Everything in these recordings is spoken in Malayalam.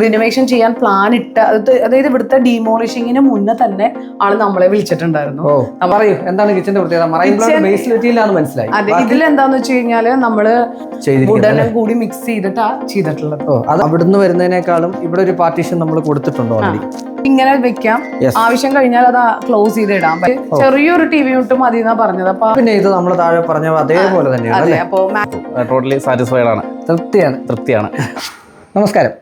റിനോവേഷൻ ചെയ്യാൻ പ്ലാൻ ഇട്ട അതായത് ഇവിടുത്തെ ഡിമോളിഷിങ്ങിന് മുന്നേ തന്നെ ആൾ നമ്മളെ വിളിച്ചിട്ടുണ്ടായിരുന്നു. പറയൂ എന്താണ് കിച്ചന്റെ പ്രത്യേകത? മനസ്സിലായി. അതെ ഇതിൽ എന്താന്ന് വെച്ച് കഴിഞ്ഞാൽ നമ്മൾ ഉടനെ കൂടി മിക്സ് ചെയ്തിട്ടാ ചെയ്തിട്ടുള്ളത്. അത് അവിടുന്ന് വരുന്നതിനേക്കാളും ഇവിടെ ഒരു പാർട്ടീഷൻ നമ്മൾ കൊടുത്തിട്ടുണ്ടോ ഇങ്ങനെ വെക്കാം. ആവശ്യം കഴിഞ്ഞാൽ അത് ക്ലോസ് ചെയ്ത് ഇടാം ചെറിയൊരു ടി വി ഇട്ട് മതി എന്നാ പറഞ്ഞത്. അപ്പൊ പിന്നെ ഇത് നമ്മൾ താഴെ പറഞ്ഞ അതേപോലെ തന്നെയാണ് ടോട്ടലി സാറ്റിസ്ഫൈഡ് ആണ്. തൃപ്തിയാണ്. തൃപ്തിയാണ്. നമസ്കാരം.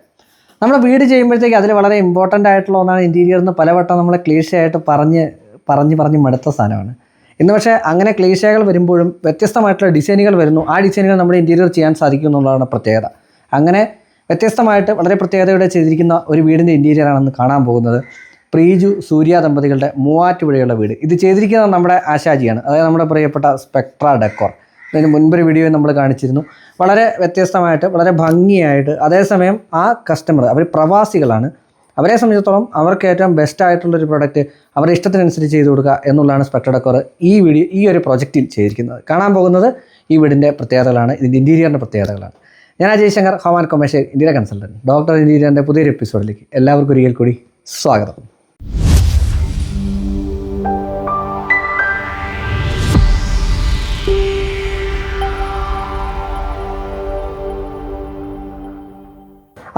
നമ്മൾ വീട് ചെയ്യുമ്പോഴത്തേക്ക് അതിൽ വളരെ ഇമ്പോർട്ടന്റ് ആയിട്ടുള്ള ഒന്നാണ് ഇന്റീരിയർ എന്ന് പലവട്ടം നമ്മൾ ക്ലീശയായിട്ട് പറഞ്ഞ് പറഞ്ഞ് പറഞ്ഞ് മടുത്ത സാധനമാണ്. ഇന്ന് പക്ഷേ അങ്ങനെ ക്ലീശകൾ വരുമ്പോഴും വ്യത്യസ്തമായിട്ടുള്ള ഡിസൈനുകൾ വരുന്നു. ആ ഡിസൈനുകൾ നമ്മുടെ ഇന്റീരിയർ ചെയ്യാൻ സാധിക്കും എന്നുള്ളതാണ് പ്രത്യേകത. അങ്ങനെ വ്യത്യസ്തമായിട്ട് വളരെ പ്രത്യേകതയോടെ ചെയ്തിരിക്കുന്ന ഒരു വീടിന്റെ ഇന്റീരിയർ ആണെന്ന് കാണാൻ പോകുന്നത്. പ്രീജു സൂര്യ ദമ്പതികളുടെ മൂവാറ്റുപുഴയുള്ള വീട്. ഇത് ചെയ്തിരിക്കുന്നത് നമ്മുടെ ആശാജിയാണ്. അതായത് നമ്മുടെ പ്രിയപ്പെട്ട സ്പെക്ട്ര ഡെക്കോർ. ഇതിന് മുൻപൊരു വീഡിയോ നമ്മൾ കാണിച്ചിരുന്നു. വളരെ വ്യത്യസ്തമായിട്ട് വളരെ ഭംഗിയായിട്ട് അതേസമയം ആ കസ്റ്റമർ അവർ പ്രവാസികളാണ്. അവരെ സംബന്ധിച്ചിടത്തോളം അവർക്ക് ഏറ്റവും ബെസ്റ്റ് ആയിട്ടുള്ളൊരു പ്രൊഡക്റ്റ് അവരുടെ ഇഷ്ടത്തിനനുസരിച്ച് ചെയ്തു കൊടുക്കുക എന്നുള്ളതാണ് സ്പെക്ടർ ഡെക്കോർ ഈ വീഡിയോ ഈ ഒരു പ്രൊജക്റ്റിൽ ചെയ്തിരിക്കുന്നത്. കാണാൻ പോകുന്നത് ഈ വീടിന്റെ പ്രത്യേകതകളാണ് ഇതിന്റെ ഇന്റീരിയറിന്റെ പ്രത്യേകതകളാണ്. ഞാൻ അജയ് ശങ്കർ ഹവാൻ കൊമേഷ്യൽ ഇന്ത്യയിലെ കൺസൾട്ടന്റ് ഡോക്ടർ ഇന്റീരിയറിന്റെ പുതിയൊരു എപ്പിസോഡിലേക്ക് എല്ലാവർക്കും ഒരിക്കൽ കൂടി സ്വാഗതം.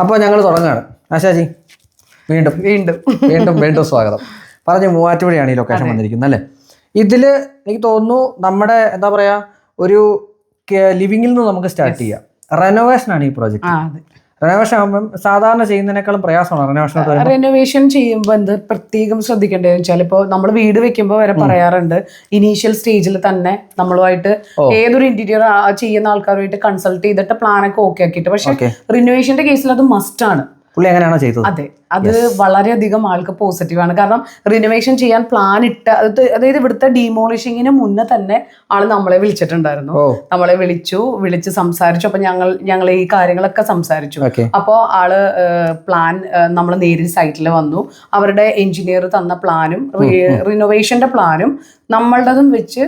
അപ്പോൾ ഞങ്ങൾ തുടങ്ങുകയാണ് ആശാജി വീണ്ടും വീണ്ടും. വീണ്ടും വീണ്ടും സ്വാഗതം. പറഞ്ഞു മൂവാറ്റുപുഴയാണ് ഈ ലൊക്കേഷൻ വന്നിരിക്കുന്നത് അല്ലേ? ഇതിൽ എനിക്ക് തോന്നുന്നു നമ്മുടെ എന്താ പറയാ ഒരു ലിവിങ്ങിൽ നിന്ന് നമുക്ക് സ്റ്റാർട്ട് ചെയ്യാം. റെനോവേഷൻ ആണ് ഈ പ്രോജക്റ്റ് റെനോവേഷൻ ആകുമ്പം സാധാരണ ചെയ്യുന്നതിനേക്കാളും പ്രയാസമാണ് റെനോവേഷൻ റെനോവേഷൻ ചെയ്യുമ്പോൾ എന്ത് പ്രത്യേകം ശ്രദ്ധിക്കേണ്ടതെന്ന് വെച്ചാൽ ഇപ്പോൾ നമ്മൾ വീട് വെക്കുമ്പോൾ വരെ പറയാറുണ്ട് ഇനീഷ്യൽ സ്റ്റേജിൽ തന്നെ നമ്മളുമായിട്ട് ഏതൊരു ഇന്റീരിയർ ചെയ്യുന്ന ആൾക്കാരുമായിട്ട് കൺസൾട്ട് ചെയ്തിട്ട് പ്ലാനൊക്കെ ഓക്കെ ആക്കിയിട്ട്. പക്ഷെ റിനോവേഷന്റെ കേസിൽ അത് മസ്റ്റ് ആണ്. പുള്ളി എങ്ങനെയാണോ ചെയ്തത്? അതെ. അത് വളരെയധികം ആൾക്ക് പോസിറ്റീവ് ആണ്. കാരണം റിനോവേഷൻ ചെയ്യാൻ പ്ലാൻ ഇട്ട അതായത് ഇവിടുത്തെ ഡീമോളിഷിങ്ങിന് മുന്നേ തന്നെ ആൾ നമ്മളെ വിളിച്ചിട്ടുണ്ടായിരുന്നു. നമ്മളെ വിളിച്ചു വിളിച്ച് സംസാരിച്ചു. അപ്പൊ ഞങ്ങൾ ഞങ്ങൾ ഈ കാര്യങ്ങളൊക്കെ സംസാരിച്ചു. അപ്പോൾ ആൾ പ്ലാൻ നമ്മൾ നേരിൽ സൈറ്റിൽ വന്നു. അവരുടെ എഞ്ചിനീയർ തന്ന പ്ലാനും റിനോവേഷന്റെ പ്ലാനും നമ്മളുടേതും വെച്ച്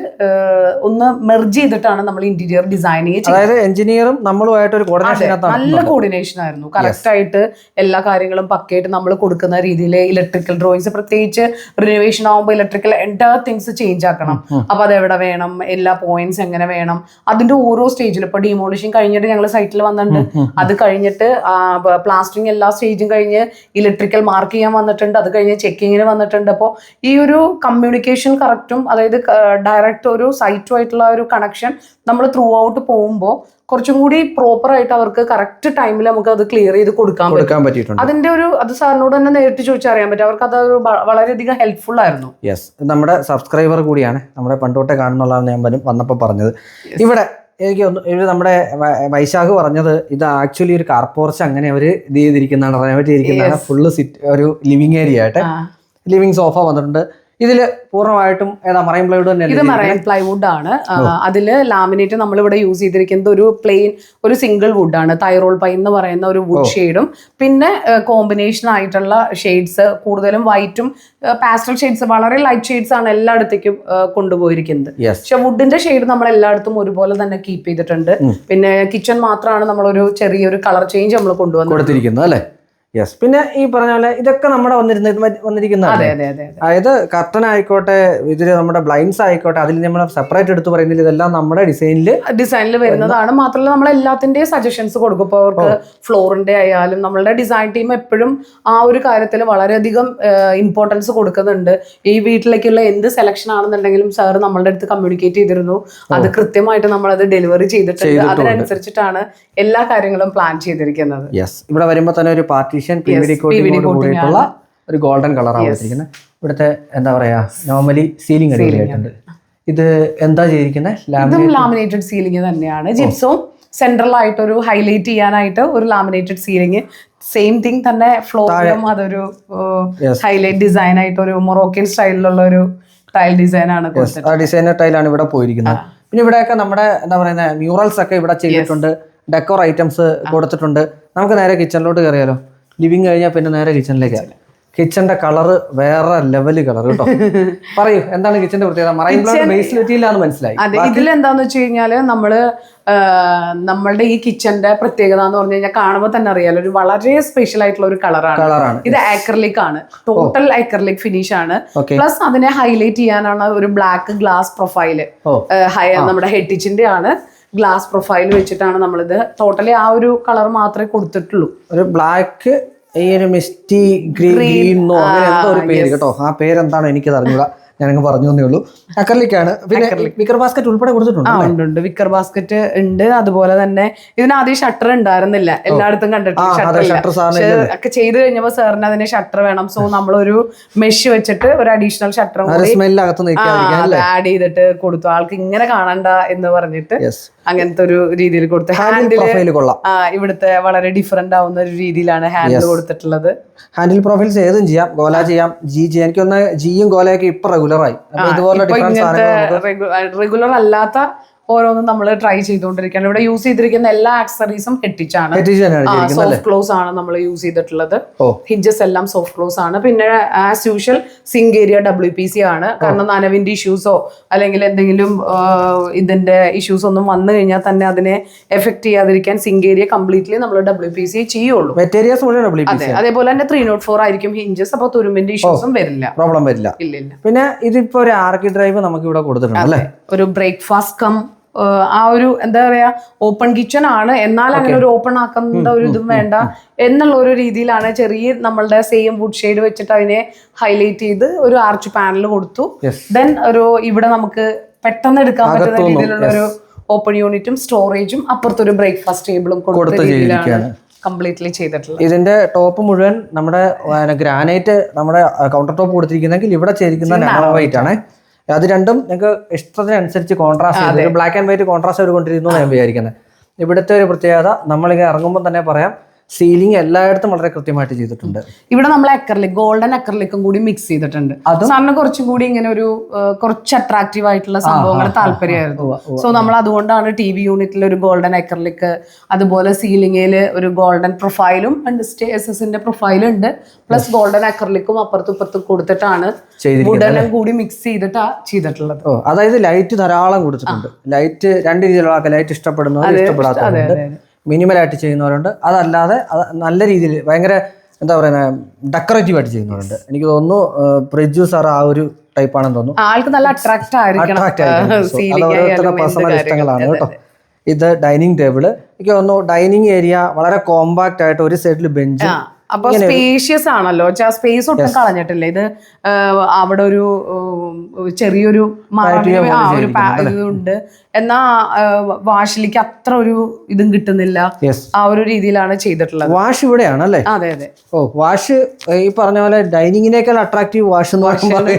ഒന്ന് മെർജ് ചെയ്തിട്ടാണ് നമ്മൾ ഇന്റീരിയർ ഡിസൈനിങ് ചെയ്തത്. അതായത് എഞ്ചിനീയറും നമ്മളുമായിട്ട് ഒരു കോർഡിനേഷൻ നല്ല കോർഡിനേഷൻ ആയിരുന്നു. കറക്റ്റ് ആയിട്ട് എല്ലാ കാര്യങ്ങളും പക്കയായിട്ട് നമ്മൾ കൊടുക്കുന്ന രീതിയിൽ ഇലക്ട്രിക്കൽ ഡ്രോയിങ്സ് പ്രത്യേകിച്ച് റിനോവേഷൻ ആകുമ്പോൾ ഇലക്ട്രിക്കൽ എല്ലാ തിങ്സ് ചേഞ്ച് ആക്കണം. അപ്പൊ അത് എവിടെ വേണം? എല്ലാ പോയിന്റ്സ് എങ്ങനെ വേണം? അതിന്റെ ഓരോ സ്റ്റേജിലും ഇപ്പൊ ഡിമോളിഷൻ കഴിഞ്ഞിട്ട് ഞങ്ങൾ സൈറ്റിൽ വന്നിട്ടുണ്ട്. അത് കഴിഞ്ഞിട്ട് പ്ലാസ്റ്ററിങ് എല്ലാ സ്റ്റേജും കഴിഞ്ഞ് ഇലക്ട്രിക്കൽ മാർക്ക് ചെയ്യാൻ വന്നിട്ടുണ്ട്. അത് കഴിഞ്ഞ് ചെക്കിങ്ങിന് വന്നിട്ടുണ്ട്. അപ്പോൾ ഈ ഒരു കമ്മ്യൂണിക്കേഷൻ കറക്റ്റും അതായത് ഡയറക്റ്റ് ഒരു സൈറ്റുമായിട്ടുള്ള ഒരു കണക്ഷൻ നമ്മൾ ത്രൂ ഔട്ട് പോകുമ്പോൾ കുറച്ചും കൂടി പ്രോപ്പർ ആയിട്ട് അവർക്ക് കറക്റ്റ് ടൈമിൽ നമുക്ക് അത് ക്ലിയർ ചെയ്ത് കൊടുക്കാൻ കൊടുക്കാൻ പറ്റിയിട്ടുണ്ട്. അതിന്റെ ഒരു അത് സാറിനോട് തന്നെ നേരിട്ട് ചോദിച്ചറിയാൻ പറ്റും. അവർക്ക് അത് വളരെയധികം ഹെൽപ്ഫുൾ ആയിരുന്നു. യെസ് നമ്മുടെ സബ്സ്ക്രൈബർ കൂടിയാണ്. നമ്മുടെ പണ്ടോട്ടെ കാണുന്നുള്ളതാണ് ഞാൻ വന്നപ്പോൾ പറഞ്ഞത്. ഇവിടെ എനിക്ക് ഒന്ന് നമ്മുടെ വൈശാഖ് പറഞ്ഞത് ഇത് ആക്ച്വലി ഒരു കാർ പോർച്ച് അങ്ങനെ അവർ ഇത് ചെയ്തിരിക്കുന്നതാണ്. റെനോവേറ്റ് ചെയ്തിരിക്കുന്നതാണ് ഫുള്ള് സിറ്റ് ഒരു ലിവിങ് ഏരിയ ആയിട്ട്. ലിവിങ് സോഫ വന്നിട്ടുണ്ട്. ഇതിൽ പൂർണമായിട്ടും ഏതാ മറൈൻ പ്ലൈവുഡ് തന്നെ ഇത് മറൈൻ പ്ലൈവുഡ് ആണ്. അതിൽ ലാമിനേറ്റ് നമ്മൾ ഇവിടെ യൂസ് ചെയ്തിരിക്കുന്നത് ഒരു പ്ലെയിൻ ഒരു സിംഗിൾ വുഡ് ആണ്. തൈറോൾ പൈ എന്ന് പറയുന്ന ഒരു വുഡ് ഷെയ്ഡും പിന്നെ കോമ്പിനേഷൻ ആയിട്ടുള്ള ഷെയ്ഡ്സ് കൂടുതലും വൈറ്റും പാസ്റ്റൽ ഷെയ്ഡ്സ് വളരെ ലൈറ്റ് ഷെയ്ഡ്സ് ആണ് എല്ലായിടത്തേക്കും കൊണ്ടുപോയിരിക്കുന്നത്. പക്ഷെ വുഡിന്റെ ഷെയ്ഡ് നമ്മൾ എല്ലായിടത്തും ഒരുപോലെ തന്നെ കീപ്പ് ചെയ്തിട്ടുണ്ട്. പിന്നെ കിച്ചൺ മാത്രമാണ് നമ്മളൊരു ചെറിയൊരു കളർ ചേഞ്ച് നമ്മൾ കൊണ്ടുവന്നത്. കൊടുത്തിരിക്കുന്നത് അല്ലേ? യെസ് പിന്നെ ഈ പറഞ്ഞ പോലെ ഇതൊക്കെ നമ്മുടെ വന്നിരുന്ന വന്നിരിക്കുന്ന അതെ അതെ അതെ അതെ. അതായത് കർട്ടൻ ആയിക്കോട്ടെ ഇതിൽ നമ്മുടെ ബ്ലൈൻഡ്സ് ആയിക്കോട്ടെ അതിൽ നമ്മൾ സെപ്പറേറ്റ് എടുത്ത് പറയുന്നില്ല ഇതെല്ലാം നമ്മുടെ ഡിസൈനിൽ ഡിസൈനിൽ വരുന്നതാണ്. മാത്രമല്ല നമ്മൾ എല്ലാത്തിന്റെയും സജഷൻസ് കൊടുക്കും. ഇപ്പോൾ അവർക്ക് ഫ്ലോറിന്റെ ആയാലും നമ്മളുടെ ഡിസൈൻ ടീം എപ്പോഴും ആ ഒരു കാര്യത്തിൽ വളരെയധികം ഇമ്പോർട്ടൻസ് കൊടുക്കുന്നുണ്ട്. ഈ വീട്ടിലേക്കുള്ള എന്ത് സെലക്ഷൻ ആണെന്നുണ്ടെങ്കിലും സാർ നമ്മളുടെ അടുത്ത് കമ്മ്യൂണിക്കേറ്റ് ചെയ്തിരുന്നു. അത് കൃത്യമായിട്ട് നമ്മൾ അത് ഡെലിവറി ചെയ്തിട്ടുണ്ട്. അതിനനുസരിച്ചിട്ടാണ് എല്ലാ കാര്യങ്ങളും പ്ലാൻ ചെയ്തിരിക്കുന്നത്. യെസ് ഇവിടെ വരുമ്പോൾ തന്നെ ഒരു പാർട്ടീഷൻ പി വി ഡി കൂടിയിട്ടുള്ള ഒരു ഗോൾഡൻ കളറാണ് വെച്ചിരിക്കുന്നത് ഇവിടുത്തെ എന്താ പറയാ നോർമലി സീലിംഗ് അടിപൊളിയായിട്ടുണ്ട്. ഇത് എന്താ ചെയ്തിരിക്കുന്നത് ലാമിനേറ്റഡ് സീലിംഗ് തന്നെയാണ്. ജിപ്സവും സെൻട്രൽ ആയിട്ട് ഒരു ഹൈലൈറ്റ് ചെയ്യാനായിട്ട് ഒരു ലാമിനേറ്റഡ് സീലിംഗ് സെയിം തിങ് തന്നെ ഫ്ലോറിലും അതൊരു ഹൈലൈറ്റ് ഡിസൈൻ ആയിട്ട് ഒരു മൊറോക്കൻ സ്റ്റൈലിലുള്ള ഒരു ടൈൽ ഡിസൈൻ ആണ് ഡിസൈനർ ടൈലാണ് ഇവിടെ പോയിരിക്കുന്നത്. പിന്നെ ഇവിടെയൊക്കെ നമ്മുടെ എന്താ പറയുന്നത് മ്യൂറൽസ് ഒക്കെ ഇവിടെ ചെയ്തിട്ടുണ്ട്. ഡെക്കോർ ഐറ്റംസ് കൊടുത്തിട്ടുണ്ട്. നമുക്ക് നേരെ കിച്ചണിലോട്ട് കയറിയാലോ? ലിവിങ് കഴിഞ്ഞാൽ പിന്നെ നേരെ കിച്ചണിലേക്ക് കിച്ചന്റെ കളർ വേറെ ലെവൽ കളർ കേട്ടോ. പറയൂ എന്താണ് കിച്ചന്റെ പ്രത്യേകത? മറൈൻ ബ്ലോക്ക് ബേസ് എത്തിയില്ലാന്ന് മനസ്സിലായി. അതെ ഇതിലെന്താന്ന് വെച്ച് കഴിഞ്ഞാൽ നമ്മൾ നമ്മളുടെ ഈ കിച്ചന്റെ പ്രത്യേകത എന്ന് പറഞ്ഞു കഴിഞ്ഞാൽ കാണുമ്പോൾ തന്നെ അറിയാലോ ഒരു വളരെ സ്പെഷ്യൽ ആയിട്ടുള്ള ഒരു കളറാണ്. കളറാണ്. ഇത് ആക്രലിക് ആണ്. ടോട്ടൽ ആക്രലിക് ഫിനിഷ് ആണ്. പ്ലസ് അതിനെ ഹൈലൈറ്റ് ചെയ്യാനാണ് ഒരു ബ്ലാക്ക് ഗ്ലാസ് പ്രൊഫൈൽ നമ്മുടെ ഹെഡിച്ചിന്റെ ആണ്. ഗ്ലാസ് പ്രൊഫൈൽ വെച്ചിട്ടാണ് നമ്മളിത് ടോട്ടലി ആ ഒരു കളർ മാത്രമേ കൊടുത്തിട്ടുള്ളൂ. ഒരു ബ്ലാക്ക് ഈ ഒരു മിസ്റ്റി ഗ്രീൻ ഗ്രീൻ എന്തോ ഒരു പേര് കേട്ടോ. ആ പേരെന്താണ് എനിക്ക് അറിഞ്ഞൂടാ ഞാനങ്ങ് പറഞ്ഞു തന്നേ ഉള്ളൂ. അക്കർലിക്കാണ് പിന്നെ വിക്കർ ബാസ്ക്കറ്റ് ഉൾപ്പെടെ കൊടുത്തിട്ടുണ്ട്? ആ ഉണ്ട് ഉണ്ട്. വിക്കർ ബാസ്ക്കറ്റ് ഉണ്ട്. അതുപോലെ തന്നെ ഇതിന് ആദ്യം ഷട്ടർ ഉണ്ടായിരുന്നില്ല. എല്ലായിടത്തും കണ്ടിട്ട് ഷട്ടർ അതെ, ഇല്ല. shutter സാറിന് പക്ഷെ ഒക്കെ ചെയ്ത് കഴിഞ്ഞപ്പോ സാറിന് അതിന് ഷട്ടർ വേണം. സോ നമ്മളൊരു മെഷ് വെച്ചിട്ട് ഒരു അഡീഷണൽ ഷട്ടർ ആഡ് ചെയ്തിട്ട് കൊടുത്തു. ആൾക്ക് ഇങ്ങനെ കാണണ്ട എന്ന് പറഞ്ഞിട്ട് അങ്ങനത്തെ ഒരു രീതിയിൽ കൊടുത്തു ഹാൻഡിൽ ഇവിടുത്തെ വളരെ ഡിഫറെന്റ് ആവുന്ന ഒരു രീതിയിലാണ് ഹാൻഡിൽ കൊടുത്തിട്ടുള്ളത്. ഹാൻഡിൽ പ്രൊഫൈൽസ് ഏതും ചെയ്യാം. ഗോല ചെയ്യാം. ജി ചെയ്യാം എനിക്കൊന്ന് ജിയും ഗോലയൊക്കെ ഇപ്പൊ റെഗുലറായി ആയി. ഇതുപോലെ റെഗുലർ അല്ലാത്ത ഓരോന്നും നമ്മൾ ട്രൈ ചെയ്തുകൊണ്ടിരിക്കുകയാണ്. ഇവിടെ യൂസ് ചെയ്തിരിക്കുന്ന എല്ലാ ആക്സറീസും ഹെറ്റിച്ചാണ് സോഫ്റ്റ് ക്ലോസ് ആണ് നമ്മൾ യൂസ് ചെയ്തിട്ടുള്ളത്. ഹിഞ്ചസ് എല്ലാം സോഫ്റ്റ് ക്ലോസ് ആണ്. പിന്നെ as usual sink area W P C ആണ്. കാരണം നനവിന്റെ ഇഷ്യൂസോ അല്ലെങ്കിൽ എന്തെങ്കിലും ഇതിന്റെ ഇഷ്യൂസ് ഒന്നും വന്നു കഴിഞ്ഞാൽ തന്നെ അതിനെ എഫക്ട് ചെയ്യാതിരിക്കാൻ സിങ്ക് ഏരിയ കംപ്ലീറ്റ്ലി നമ്മൾ ഡബ്ല്യു പി സി ചെയ്യുള്ളൂ. അതെ അതേപോലെ തന്നെ ത്രീ നോട്ട് ഫോർ ആയിരിക്കും ഹിഞ്ചസ് അപ്പൊ തുരുമ്പിന്റെ ഇഷ്യൂസും വരില്ല. പ്രോബ്ലം വരില്ല. ഇല്ല ഇല്ല പിന്നെ ഇതിപ്പോ ഒരു ആർക്കി ഡ്രൈവ് നമുക്ക് ഇവിടെ കൊടുത്തിട്ടുണ്ട് ഒരു ബ്രേക്ക്ഫാസ്റ്റ് കം ആ ഒരു എന്താ പറയാ ഓപ്പൺ കിച്ചൺ ആണ്. എന്നാൽ അങ്ങനെ ഒരു ഓപ്പൺ ആക്കുന്ന ഒരു ഇതും വേണ്ട. എന്നുള്ള ഒരു രീതിയിലാണ് ചെറിയ നമ്മളുടെ സെയിം വുഡ് ഷെയ്ഡ് വെച്ചിട്ട് അതിനെ ഹൈലൈറ്റ് ചെയ്ത് ഒരു ആർച്ച് പാനൽ കൊടുത്തു. ദെൻ ഒരു ഇവിടെ നമുക്ക് പെട്ടെന്ന് എടുക്കാൻ പറ്റുന്ന രീതിയിലുള്ള ഒരു ഓപ്പൺ യൂണിറ്റും സ്റ്റോറേജും അപ്പുറത്തൊരു ബ്രേക്ക്ഫാസ്റ്റ് ടേബിളും കൊടുത്ത രീതിയിലാണ് കംപ്ലീറ്റ്ലി ചെയ്തിട്ടുള്ളത്. ഇതിന്റെ ടോപ്പ് മുഴുവൻ നമ്മുടെ ഗ്രാനൈറ്റ് നമ്മുടെ കൗണ്ടർ ടോപ്പ് കൊടുത്തിരിക്കുന്നെങ്കിൽ ഇവിടെ ചെയ്തിരിക്കുന്ന നാനോ വൈറ്റ് ആണ്. അത് രണ്ടും ഞങ്ങൾക്ക് ഇഷ്ടത്തിനനുസരിച്ച് contrast black and white contrast കൊണ്ടിരുന്നു ഞാൻ വിചാരിക്കുന്നത് ഇവിടുത്തെ ഒരു പ്രത്യേകത നമ്മളിങ്ങനെ ഇറങ്ങുമ്പോൾ തന്നെ പറയാം സീലിംഗ് എല്ലായിടത്തും വളരെ കൃത്യമായിട്ട് ചെയ്തിട്ടുണ്ട്. ഇവിടെ നമ്മൾ അക്കർലിക് ഗോൾഡൻ അക്കർലിക്കും കൂടി മിക്സ് ചെയ്തിട്ടുണ്ട്. സാറിന് കുറച്ചും കൂടി ഇങ്ങനെ ഒരു കുറച്ച് അട്രാക്റ്റീവ് ആയിട്ടുള്ള സംഭവങ്ങൾ താല്പര്യമായിരുന്നു. സോ നമ്മൾ അതുകൊണ്ടാണ് ടി വി യൂണിറ്റിൽ ഒരു ഗോൾഡൻ അക്രലിക് അതുപോലെ സീലിംഗിൽ ഒരു ഗോൾഡൻ പ്രൊഫൈലും ഉണ്ട് സ്റ്റേസസിന്റെ പ്രൊഫൈലും ഉണ്ട്. പ്ലസ് ഗോൾഡൻ അക്കർലിക്കും അപ്പുറത്തും ഇപ്പുറത്തും കൊടുത്തിട്ടാണ് വുഡനും കൂടി മിക്സ് ചെയ്തിട്ടാ ചെയ്തിട്ടുള്ളത്. അതായത് ലൈറ്റ് ധാരാളം കൊടുത്തിട്ടുണ്ട്. ലൈറ്റ് രണ്ട് രീതിയിലുള്ള ലൈറ്റ് ഇഷ്ടപ്പെടുന്നവർ ഇഷ്ടപ്പെടാത്തവരുണ്ട്. മിനിമൽ ആയിട്ട് ചെയ്യുന്നവരുണ്ട്. അതല്ലാതെ അത് നല്ല രീതിയിൽ ഭയങ്കര എന്താ പറയുന്നത് ഡെക്കറേറ്റീവ് ആയിട്ട് ചെയ്യുന്നവരുണ്ട്. എനിക്ക് തോന്നുന്നു പ്രജു സാർ ആ ഒരു ടൈപ്പ് ആണെന്ന് തോന്നുന്നു. ആൾക്ക് നല്ല ആയിരിക്കണം. അത് ഓരോരുത്തരുടെ പേഴ്സണൽ ഇഷ്ടങ്ങളാണ് കേട്ടോ. ഇത് ഡൈനിങ് ടേബിൾ എനിക്ക് തോന്നുന്നു ഡൈനിങ് ഏരിയ വളരെ കോമ്പാക്റ്റ് ആയിട്ട് ഒരു സൈഡിൽ ബെഞ്ച് അപ്പൊ സ്പേഷ്യസ് ആണല്ലോ. സ്പേസ് ഒട്ടും കളഞ്ഞിട്ടില്ല. ഇത് അവിടെ ഒരു ചെറിയൊരു ഒരു ഇതുണ്ട്. എന്നാ വാഷിലേക്ക് അത്ര ഒരു ഇതും കിട്ടുന്നില്ല. ആ ഒരു രീതിയിലാണ് ചെയ്തിട്ടുള്ളത്. വാഷ് ഇവിടെയാണ് അല്ലേ? അതെ അതെ. ഓ വാഷ് ഈ പറഞ്ഞ പോലെ ഡൈനിങ്ങിനേക്കാൾ അട്രാക്റ്റീവ് വാഷ് എന്ന് പറയുമ്പോൾ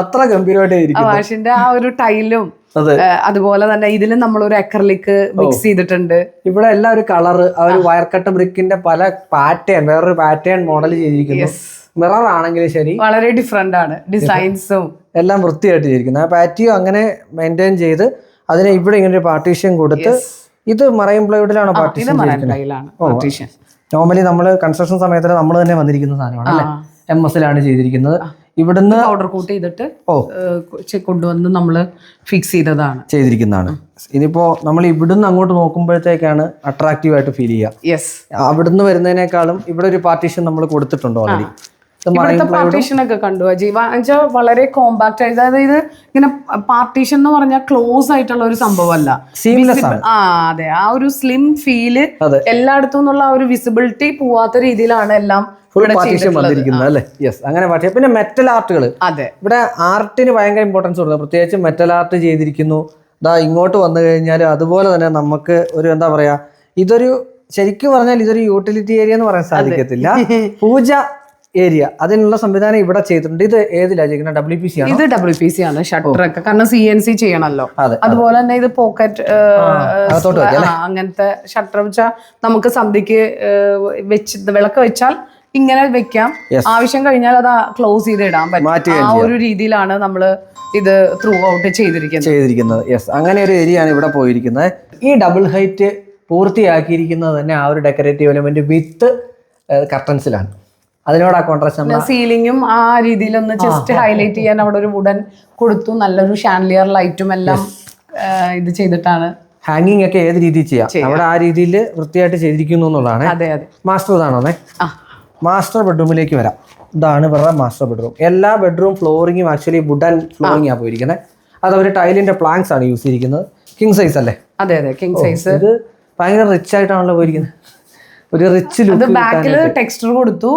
അത്ര ഗംഭീരമായിട്ട് വാഷിന്റെ ആ ഒരു ടൈലും അതുപോലെ തന്നെ ഇതിലും നമ്മൾ ഒരു അക്രലിക് മിക്സ് ചെയ്തിട്ടുണ്ട്. ഇവിടെ എല്ലാം ഒരു കളർ ആ ഒരു വയർ കട്ട് ബ്രിക്കിന്റെ പല പാറ്റേൺ വേറൊരു പാറ്റേൺ മോഡൽ ചെയ്തിരിക്കുന്നു. മിറർ ആണെങ്കിലും ശരി. വളരെ ഡിഫറെന്റ് ആണ്. ഡിസൈൻസും എല്ലാം വൃത്തിയായിട്ട് ചെയ്തിരിക്കുന്നു ആ പാറ്റിയോ അങ്ങനെ മെയിന്റെയിൻ ചെയ്ത് അതിനെ ഇവിടെ ഇങ്ങനെ ഒരു പാർട്ടീഷൻ കൊടുത്ത് ഇത് മറൈൻ പ്ലൈവുഡിലാണോ പാർട്ടീഷൻ നോർമലി നമ്മൾ കൺസ്ട്രക്ഷൻ സമയത്ത് നമ്മൾ തന്നെ വന്നിരിക്കുന്ന സാധനമാണ് അല്ലേ? എം എസിലാണ് ചെയ്തിരിക്കുന്നത്. ഇവിടുന്ന് പൗഡർ കൂട്ട് ചെയ്തിട്ട് ഓ. കൊണ്ടുവന്ന് നമ്മൾ ഫിക്സ് ചെയ്തതാണ്. ചെയ്തിരിക്കുന്നതാണ്. ഇനിയിപ്പോ നമ്മൾ ഇവിടുന്ന് അങ്ങോട്ട് നോക്കുമ്പോഴത്തേക്കാണ് അട്രാക്റ്റീവ് ആയിട്ട് ഫീൽ ചെയ്യുക. യെസ് അവിടുന്ന് വരുന്നതിനേക്കാളും ഇവിടെ ഒരു പാർട്ടീഷൻ നമ്മൾ കൊടുത്തിട്ടുണ്ട് ഓൾറെഡി ഇവിടുത്തെ പാർട്ടീഷൻ ഒക്കെ കണ്ടു വെച്ചാൽ വളരെ കോമ്പാക്ട് ആയിട്ട് അതായത് ഇത് ഇങ്ങനെ പാർട്ടീഷൻ എന്ന് പറഞ്ഞാൽ ക്ലോസ് ആയിട്ടുള്ള ഒരു സംഭവമല്ല. ആ അതെ. ആ ഒരു സ്ലിം ഫീൽ. എല്ലായിടത്തും നിന്നുള്ള ആ ഒരു വിസിബിലിറ്റി പോവാത്ത രീതിയിലാണ് എല്ലാം ഫുൾ ഇവിടെ പാർട്ടീഷൻ വന്നിരിക്കുന്നത് അല്ലേ? യെസ് അങ്ങനെ പാർട്ടി പിന്നെ മെറ്റൽ ആർട്ടുകൾ അതെ. ഇവിടെ ആർട്ടിന് ഭയങ്കര ഇമ്പോർട്ടൻസ് കൊടുക്കുന്നത് പ്രത്യേകിച്ച് മെറ്റൽ ആർട്ട് ചെയ്തിരിക്കുന്നു. ദാ ഇങ്ങോട്ട് വന്നു കഴിഞ്ഞാൽ അതുപോലെ തന്നെ നമുക്ക് ഒരു എന്താ പറയാ ഇതൊരു ശരിക്കും പറഞ്ഞാൽ ഇതൊരു യൂട്ടിലിറ്റി ഏരിയ എന്ന് പറയാൻ സാധിക്കത്തില്ല. പൂജ ഏരിയ. അതിനുള്ള സംവിധാനം ഇവിടെ ചെയ്തിട്ടുണ്ട്. ഇത് ഏതിലാ ചെയ്യുന്നത് ഡബ്ല്യു പി സി ആണ്? ഇത് ഡബ്ല്യു പി സി ആണ്. ഷട്ടർ ഒക്കെ കാരണം സി എൻ സി ചെയ്യണല്ലോ. അതുപോലെ തന്നെ ഇത് പോക്കറ്റ് അങ്ങനത്തെ ഷട്ടർ വെച്ചാൽ നമുക്ക് സന്ധ്യക്ക് വെച്ച് വിളക്ക് വെച്ചാൽ ഇങ്ങനെ വെക്കാം. ആവശ്യം കഴിഞ്ഞാൽ അത് ക്ലോസ് ചെയ്ത് ഇടാൻ പറ്റും. ആ ഒരു രീതിയിലാണ് നമ്മൾ ഇത് ത്രൂ ഔട്ട് ചെയ്തിരിക്കുന്നത്. ചെയ്തിരിക്കുന്നത്. യെസ് അങ്ങനെ ഒരു ഏരിയ ആണ് ഇവിടെ പോയിരിക്കുന്നത്. ഈ ഡബിൾ ഹൈറ്റ് പൂർത്തിയാക്കിയിരിക്കുന്നത് തന്നെ ആ ഒരു ഡെക്കറേറ്റീവ് എലമെന്റ് വിത്ത് കർട്ടൻസിലാണ് അതിനോട് ആ കോൺട്രാസ്റ്റ് സീലിംഗും ആ രീതിയിൽ ഒന്ന് ജസ്റ്റ് ഹൈലൈറ്റ് ചെയ്യാൻ അവിടെ ഒരു വുഡൻ കൊടുത്തു നല്ലൊരു ഷാൻലിയർ ലൈറ്റും എല്ലാം ഇത് ചെയ്തിട്ടാണ് ഹാങ്ങിങ് ഒക്കെ ഏത് രീതിയിൽ ചെയ്യാം? അവിടെ ആ രീതിയിൽ വൃത്തിയായിട്ട് ചെയ്തിരിക്കുന്നു എന്നുള്ളതാണ്. അതെ അതെ. മാസ്റ്റർ ഇതാണോ മാസ്റ്റർ ബെഡ്റൂമിലേക്ക് വരാം. ഇതാണ് ഇവരുടെ മാസ്റ്റർ ബെഡ്റൂം എല്ലാ ബെഡ്റൂം ഫ്ലോറിങ്ങും ആക്ച്വലി വുഡൻ ഫ്ലോറിംഗ് ആ. പോയിരിക്കുന്നത് അത് അവർ ടൈലിന്റെ പ്ലാങ്ക്സ് ആണ് യൂസ് ചെയ്തിരിക്കുന്നത്. കിങ് സൈസ് അല്ലേ? അതെ അതെ. കിങ് സൈസ് ഇത് ഭയങ്കര റിച്ച് ആയിട്ടാണല്ലോ പോയിരിക്കുന്നത് ഒരു റിച്ച് ലുക്ക് ബാക്കിൽ ടെക്സ്ചർ കൊടുത്തു.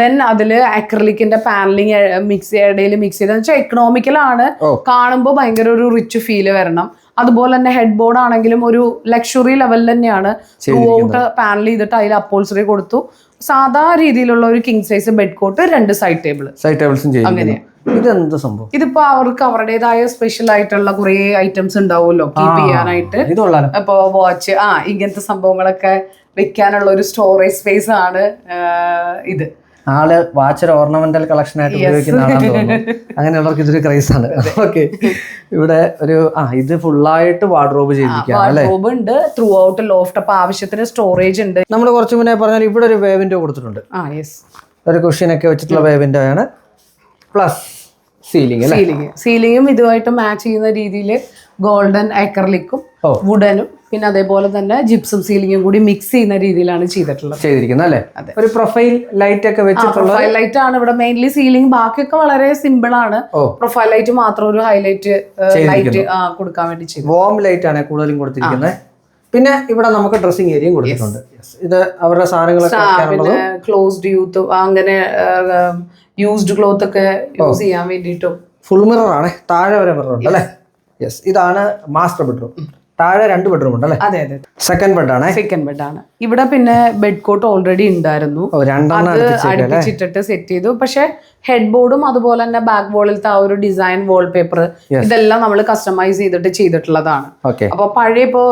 ദെൻ അതിൽ അക്രലിക്കിന്റെ പാനലിങ് മിക്സ് ഇടയിൽ മിക്സ് ചെയ്തെന്ന് വെച്ചാൽ എക്കണോമിക്കൽ ആണ്. കാണുമ്പോൾ ഭയങ്കര ഒരു റിച്ച് ഫീൽ വരണം. അതുപോലെ തന്നെ ഹെഡ് ബോർഡ് ആണെങ്കിലും ഒരു ലക്ഷറി ലെവലിൽ തന്നെയാണ്. ത്രൂ ഔട്ട് പാനൽ ചെയ്തിട്ട് അതിൽ അപ്പോൾസറി കൊടുത്തു. സാധാ രീതിയിലുള്ള ഒരു കിങ് സൈസ് ബെഡ് കോട്ട് രണ്ട് സൈഡ് ടേബിൾ സൈഡ് ടേബിൾസും ചെയ്തിരിക്കുന്നു. ഇതെന്ത് സംഭവം? ഇതിപ്പോ അവർക്ക് അവരുടേതായ സ്പെഷ്യൽ ആയിട്ടുള്ള കുറെ ഐറ്റംസ് ഉണ്ടാവുമല്ലോ. കീപ്പ് ചെയ്യാനായിട്ട്. ഇപ്പോ വാച്ച് ആ ഇങ്ങനത്തെ സംഭവങ്ങളൊക്കെ വെക്കാനുള്ള ഒരു സ്റ്റോറേജ് സ്പേസ് ആണ് ഇത്. ആൾ വാച്ചർ ഓർണമെന്റൽ കളക്ഷൻ ആയിട്ട് ഉപയോഗിക്കുന്ന തോന്നുന്നു. അങ്ങനെയുള്ളവർക്ക് ഇതൊരു ക്രൈസ് ആണ്. ഓക്കെ ഇവിടെ ഒരു ആ ഇത് ഫുള്ളായിട്ട് വാർഡ്രോബ് വാർഡ്രോബ് ഉണ്ട്. ത്രൂ ഔട്ട് ലോഫ്റ്റ് അപ്പൊ ആവശ്യത്തിന് സ്റ്റോറേജ് ഉണ്ട്. നമ്മൾ കുറച്ച് മുന്നേ പറഞ്ഞാൽ ഇവിടെ ഒരു വേ വിൻഡോ കൊടുത്തിട്ടുണ്ട്. ആ യെസ് ഒരു കുഷ്യനൊക്കെ വെച്ചിട്ടുള്ള വേ വിൻഡോ ആണ്. പ്ലസ് സീലിംഗ് സീലിംഗ് സീലിംഗും ഇതുമായിട്ട് മാച്ച് ചെയ്യുന്ന രീതിയിൽ ഗോൾഡൻ അക്രലിക്കും. വുഡനും പിന്നെ അതേപോലെ തന്നെ ജിപ്സും സീലിംഗും കൂടി മിക്സ് ചെയ്യുന്ന രീതിയിലാണ് ചെയ്തിട്ടുള്ളത്. ചെയ്തിരിക്കുന്നത് അല്ലേ? ഒരു പ്രൊഫൈൽ ലൈറ്റ് ഒക്കെ വെച്ചിട്ടുള്ള പ്രൊഫൈൽ ലൈറ്റ് ആണ്. ഇവിടെ മെയിൻലി സീലിംഗ് ബാക്കിയൊക്കെ വളരെ സിമ്പിൾ ആണ്. പ്രൊഫൈൽ ലൈറ്റ് മാത്രം ഒരു ഹൈലൈറ്റ് ലൈറ്റ് കൊടുക്കാൻ വേണ്ടി ചെയ്തു. വോം ലൈറ്റ് ആണ് കൂടുതലും കൊടുത്തിരിക്കുന്നത്. പിന്നെ ഇവിടെ നമുക്ക് ഡ്രസ്സിംഗ് ഏരിയയും കൊടുത്തിട്ടുണ്ട്. ഇത് അവരുടെ സാധനങ്ങളൊക്കെ ക്ലോസ്ഡ് യൂത്ത് അങ്ങനെ യൂസ്ഡ് ക്ലോത്ത് ഒക്കെ യൂസ് ചെയ്യാൻ വേണ്ടിയിട്ടും. ഫുൾ മിറർ ആണ്. താഴെ വരെ മിറർ ഉണ്ട് അല്ലേ? യെസ് ഇതാണ് മാസ്റ്റർ ബെഡ്റൂം താഴെ രണ്ട് ബെഡ്റൂം ഉണ്ട് അല്ലേ അതെ അതെ. സെക്കൻഡ് ബെഡ് ആണ്. സെക്കൻഡ് ബെഡ് ആണ്. ഇവിടെ പിന്നെ ബെഡ് കോട്ട് ഓൾറെഡി ഉണ്ടായിരുന്നു. അത് അടുപ്പിച്ചിട്ടിട്ട് സെറ്റ് ചെയ്തു. പക്ഷെ ഹെഡ് ബോർഡും അതുപോലെ തന്നെ ബാക്ക് വോളിലത്തെ ആ ഒരു ഡിസൈൻ വാൾപേപ്പർ ഇതെല്ലാം നമ്മൾ കസ്റ്റമൈസ് ചെയ്തിട്ട് ചെയ്തിട്ടുള്ളതാണ്. അപ്പൊ പഴയ ഇപ്പോ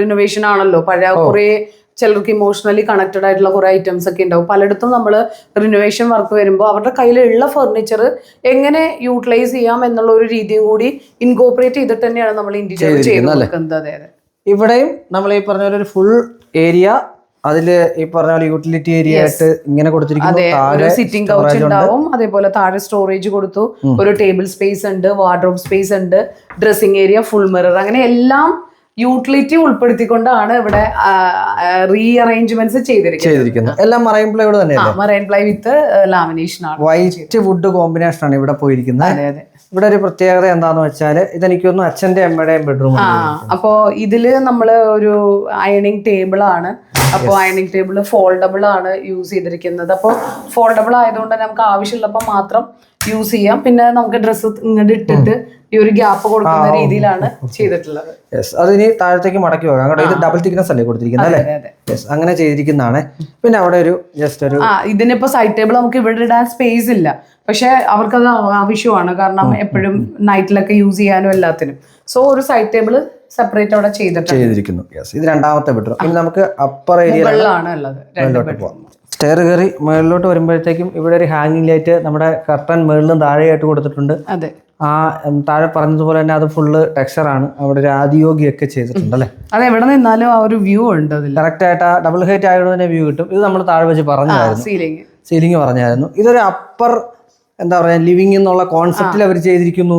റിനോവേഷൻ ആണല്ലോ. പഴയ കുറെ ചിലർക്ക് ഇമോഷണലി കണക്റ്റഡ് ആയിട്ടുള്ള കുറെ ഐറ്റംസ് ഒക്കെ ഉണ്ടാവും. പലയിടത്തും നമ്മൾ റിനോവേഷൻ വർക്ക് വരുമ്പോൾ അവരുടെ കയ്യിലുള്ള ഫർണിച്ചർ എങ്ങനെ യൂട്ടിലൈസ് ചെയ്യാം എന്നുള്ള ഒരു രീതിയും കൂടി ഇൻകോപ്പറേറ്റ് ചെയ്തിട്ട് തന്നെയാണ് നമ്മൾ ഇന്റീരിയർ ചെയ്ത് അതെ അതെ. ഇവിടെയും നമ്മൾ ഈ പറഞ്ഞ പോലെ ഒരു ഫുൾ ഏരിയ അതിൽ ഈ പറഞ്ഞ പോലെ യൂട്ടിലിറ്റി ഏരിയ ആയിട്ട് ഇങ്ങനെ കൊടുത്തിരിക്കുന്നു. താഴെ സിറ്റിംഗ് കൗച്ച് ഉണ്ടാവും. അതേപോലെ താഴെ സ്റ്റോറേജ് കൊടുത്തു. ഒരു ടേബിൾ സ്പേസ് ഉണ്ട് വാർഡ്രോബ് സ്പേസ് ഉണ്ട് ഡ്രസ്സിംഗ് ഏരിയ ഫുൾ മിറർ അങ്ങനെ എല്ലാം യൂട്ടിലിറ്റി ഉൾപ്പെടുത്തിക്കൊണ്ടാണ് ഇവിടെ റീഅറേഞ്ച്മെന്റ്സ് ചെയ്തിരിക്കുന്നത്. എല്ലാം മറൈൻ പ്ലൈവുഡ് തന്നെ മറൈൻ പ്ലൈ വിത്ത് ലാമിനേഷൻ ആണ് വൈറ്റ് വുഡ് കോമ്പിനേഷൻ ആണ് ഇവിടെ പോയിരിക്കുന്നത്. അതെ അതെ. ഇവിടെ ഒരു പ്രത്യേകത എന്താന്ന് വെച്ചാൽ ഇതെനിക്ക് തോന്നുന്നു അച്ഛന്റെ അമ്മയുടെയും ബെഡ്റൂം ആ അപ്പോ ഇതിൽ നമ്മൾ ഒരു അയണിങ് ടേബിൾ ആണ്. അപ്പോൾ അയണിങ് ടേബിൾ ഫോൾഡബിൾ ആണ് യൂസ് ചെയ്തിരിക്കുന്നത്. അപ്പോൾ ഫോൾഡബിൾ ആയതുകൊണ്ട് നമുക്ക് ആവശ്യമുള്ളപ്പോൾ മാത്രം യൂസ് ചെയ്യാം. പിന്നെ നമുക്ക് ഡ്രസ്സ് ഇങ്ങോട്ട് ഇട്ടിട്ട് ഈ ഒരു ഗ്യാപ്പ് കൊടുക്കുന്ന രീതിയിലാണ് ചെയ്തിട്ടുള്ളത്. യെസ് അത് ഇനി താഴത്തേക്ക് മടക്കി വെക്കാം കേട്ടോ ഇത് ഡബിൾ തിക്നെസ് അല്ലേ കൊടുത്തിരിക്കുന്നത് അല്ലേ? യെസ് അങ്ങനെ ചെയ്തിരിക്കുന്നതാണ്. പിന്നെ അവിടെ ഒരു ജസ്റ്റ് ഒരു ആ ഇതിനിപ്പോ സൈഡ് ടേബിൾ നമുക്ക് ഇവിടെ ഇടാൻ സ്പേസ് ഇല്ല. പക്ഷെ അവർക്കത് ആവശ്യമാണ്. കാരണം എപ്പോഴും നൈറ്റിലൊക്കെ യൂസ് ചെയ്യാനും എല്ലാത്തിനും. സോ ഒരു സൈഡ് ടേബിൾ സെപ്പറേറ്റ് അവിടെ ചെയ്തിട്ടുണ്ട്. ചെയ്തിരിക്കുന്നു. യെസ് ഇത് രണ്ടാമത്തെ ബെഡ്റൂം ഇനി നമുക്ക് അപ്പർ ഏരിയ ആണ് ഉള്ളത് രണ്ട് ബെഡ്റൂം സ്റ്റെയർ കയറി മുകളിലോട്ട് വരുമ്പോഴത്തേക്കും ഇവിടെ ഒരു ഹാങ്ങിങ് ലൈറ്റ് നമ്മുടെ കർട്ടൻ മുകളിലും താഴെയായിട്ട് കൊടുത്തിട്ടുണ്ട്. അതെ. ആ താഴെ പറഞ്ഞതുപോലെ തന്നെ അത് ഫുള്ള് ടെക്സ്ചറാണ് അവിടെ ഒരു ആദിയോഗി ഒക്കെ ചെയ്തിട്ടുണ്ട് അല്ലേ? അതെ എവിടെ നിന്നാലും ആ ഒരു വ്യൂ ഉണ്ട് അതിൽ കറക്റ്റ് ആയിട്ട് ആ ഡബിൾ ഹൈറ്റ് ആയതുകൊണ്ട് തന്നെ വ്യൂ കിട്ടും. ഇത് നമ്മൾ താഴെ വെച്ച് പറഞ്ഞായിരുന്നു. സീലിംഗ് സീലിംഗ് പറഞ്ഞായിരുന്നു. ഇതൊരു അപ്പർ എന്താ പറയാ ലിവിംഗ് എന്നുള്ള കോൺസെപ്റ്റിൽ അവർ ചെയ്തിരിക്കുന്നു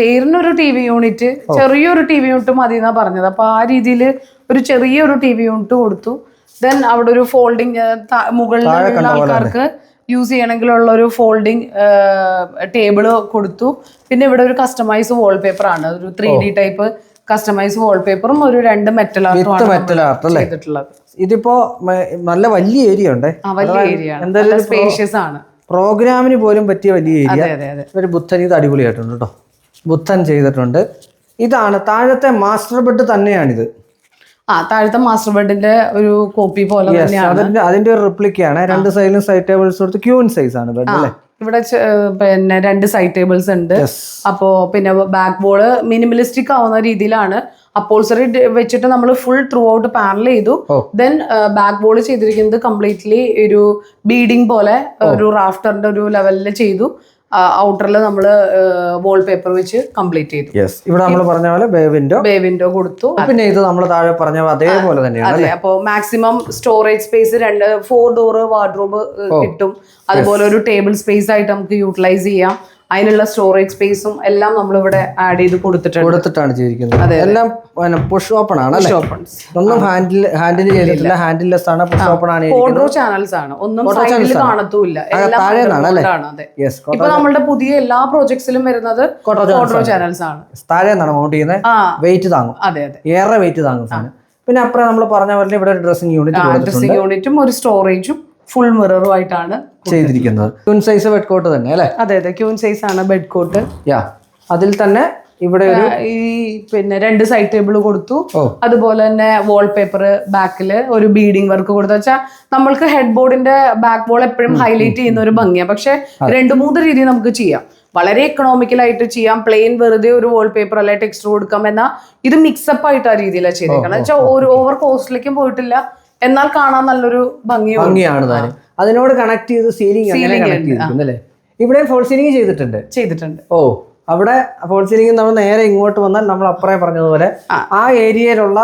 പേരിനൊരു ടി വി യൂണിറ്റ് ചെറിയൊരു ടി വി യൂണിറ്റ് മതി എന്നാ പറഞ്ഞത്. അപ്പൊ ആ രീതിയിൽ ഒരു ചെറിയൊരു ടി വി യൂണിറ്റ് കൊടുത്തു. ദെൻ അവിടെ ഒരു ഫോൾഡിങ് മുകളിലുള്ള ആൾക്കാർക്ക് യൂസ് ചെയ്യണമെങ്കിലുള്ള ഒരു ഫോൾഡിങ് ടേബിൾ കൊടുത്തു. പിന്നെ ഇവിടെ ഒരു കസ്റ്റമൈസ് വാൾപേപ്പർ ആണ്. ഒരു ത്രീ ഡി ടൈപ്പ് കസ്റ്റമൈസ് വാൾപേപ്പറും ഒരു രണ്ട് മെറ്റൽ ആർട്ടും മെറ്റൽ ആർട്ട് അല്ലേ? ഇതിപ്പോ നല്ല വലിയ ഏരിയ ഉണ്ട്? വലിയ ഏരിയ സ്പേഷ്യസ് ആണ്. പ്രോഗ്രാമിന് പോലും പറ്റിയ വലിയ ഏരിയ ഒരു ബുദ്ധൻ ഇത് അടിപൊളിയായിട്ടുണ്ട് കേട്ടോ. ബുദ്ധൻ ചെയ്തിട്ടുണ്ട്. ഇതാണ് താഴത്തെ മാസ്റ്റർ ബെഡ് തന്നെയാണിത്. ആ താഴത്തെ മാസ്റ്റർ ബെഡിന്റെ ഒരു കോപ്പി പോലെ അതിന്റെ അതിന്റെ ഒരു റിപ്ലിക്കാണ് രണ്ട് സൈഡിലും സൈഡ് ടേബിൾസ് കൊടുത്ത് ക്യൂൻ സൈസ് ആണ് ബെഡ് അല്ലേ? ഇവിടെ പിന്നെ രണ്ട് സൈഡ് ടേബിൾസ് ഉണ്ട്. അപ്പോ പിന്നെ ബാക്ക് ബോൾ മിനിമലിസ്റ്റിക് ആവുന്ന രീതിയിലാണ്. അപ്പോൾസറി വെച്ചിട്ട് നമ്മൾ ഫുൾ ത്രൂ ഔട്ട് പാനൽ ചെയ്തു. ദെൻ ബാക്ക് ബോൾ ചെയ്തിരിക്കുന്നത് കംപ്ലീറ്റ്ലി ഒരു ബീഡിങ് പോലെ ഒരു റാഫ്റ്ററിന്റെ ഒരു ലെവലിൽ ചെയ്തു. ഔട്ടറിൽ നമ്മൾ വാൾപേപ്പർ വെച്ച് കംപ്ലീറ്റ് ചെയ്തു. യെസ് ഇവിടെ നമ്മൾ പറഞ്ഞ പോലെ ബേ വിൻഡോ ബേ വിൻഡോ കൊടുത്തു. പിന്നെ ഇത് നമ്മൾ താഴെ പറഞ്ഞ അതേപോലെ തന്നെയാണ് അതെ. അപ്പോൾ മാക്സിമം സ്റ്റോറേജ് സ്പേസ് രണ്ട് ഫോർ ഡോർ വാർഡ്രോബ് കിട്ടും. അതുപോലെ ഒരു ടേബിൾ സ്പേസ് ആയിട്ട് നമുക്ക് യൂട്ടിലൈസ് ചെയ്യാം. അതിനുള്ള സ്റ്റോറേജ് സ്പേസും എല്ലാം നമ്മൾ ഇവിടെ ആഡ് ചെയ്ത് കൊടുത്തിട്ടുണ്ട്. കൊടുത്തിട്ടാണ് ചെയ്തിരിക്കുന്നത്. എല്ലാം പുഷ് ഓപ്പൺ ആണ് ഒന്നും ഹാൻഡിൽ ഹാൻഡിൽ ചെയ്തിട്ടില്ല. ഹാൻഡിൽലെസ് ആണ് പുഷ് ഓപ്പൺ ആണ് കോൺട്രോ ചാനൽസ് ആണ്. ഒന്നും സൈഡിൽ കാണത്തൂല്ല. ഇപ്പൊ നമ്മളുടെ പുതിയ എല്ലാ പ്രോജക്ട്സിലും വരുന്നത് കോൺട്രോ ചാനൽസ് ആണ്. താഴെ നിന്നാണ് മൗണ്ട് ചെയ്യുന്നത്. വെയിറ്റ് താങ്ങും. അതെ അതെ. ഏറെ വെയിറ്റ് താങ്ങും പിന്നെ അപ്പുറം നമ്മൾ പറഞ്ഞ പോലെ ഇവിടെ ഡ്രസ്സിംഗ് യൂണിറ്റ് ഡ്രസ്സിംഗ് യൂണിറ്റും ഒരു സ്റ്റോറേജും ഫുൾ മിററും ആയിട്ടാണ് ചെയ്തിരിക്കുന്നത്. ക്യൂൻ സൈസ് ബെഡ് കോട്ട് തന്നെ അല്ലേ? അതെ അതെ. ക്യൂൻ സൈസ് ആണ് ബെഡ് കോട്ട് യാ. അതിൽ തന്നെ ഇവിടെ ഈ പിന്നെ രണ്ട് സൈഡ് ടേബിൾ കൊടുത്തു. അതുപോലെ തന്നെ വാൾ പേപ്പർ ബാക്കിൽ ഒരു ബീഡിംഗ് വർക്ക് കൊടുത്തു. വെച്ചാൽ നമ്മൾക്ക് ഹെഡ് ബോർഡിന്റെ ബാക്ക് വോൾ എപ്പോഴും ഹൈലൈറ്റ് ചെയ്യുന്ന ഒരു ഭംഗിയാണ് പക്ഷെ രണ്ട് മൂന്ന് രീതി നമുക്ക് ചെയ്യാം. വളരെ എക്കണോമിക്കൽ ആയിട്ട് ചെയ്യാം. പ്ലെയിൻ വെറുതെ ഒരു വാൾപേപ്പർ അല്ലെ ടെക്സ്റ്റർ കൊടുക്കാം. എന്നാൽ ഇത് മിക്സപ്പ് ആയിട്ട് ആ രീതിയിലാണ് ചെയ്തേക്കണം. വെച്ചാൽ ഓവർ കോസ്റ്റിലേക്കും പോയിട്ടില്ല. എന്നാൽ കാണാൻ നല്ലൊരു ഭംഗിയോ ഭംഗിയാണ് താനും അതിനോട് കണക്ട് ചെയ്ത് സീലിംഗ് അങ്ങനെ Ceiling കണക്ട് ഉണ്ട്, ചെയ്തിരിക്കുന്നു അല്ലേ ഇവിടെ ഫോൾ സീലിംഗ് ചെയ്തിട്ടുണ്ട്. ചെയ്തിട്ടുണ്ട്. ഓ അവിടെ ഫോൾ സീലിംഗ് നമ്മൾ നേരെ ഇങ്ങോട്ട് വന്നാൽ നമ്മൾ അപ്പറേ പറഞ്ഞതുപോലെ ആ. ഏരിയയിലുള്ള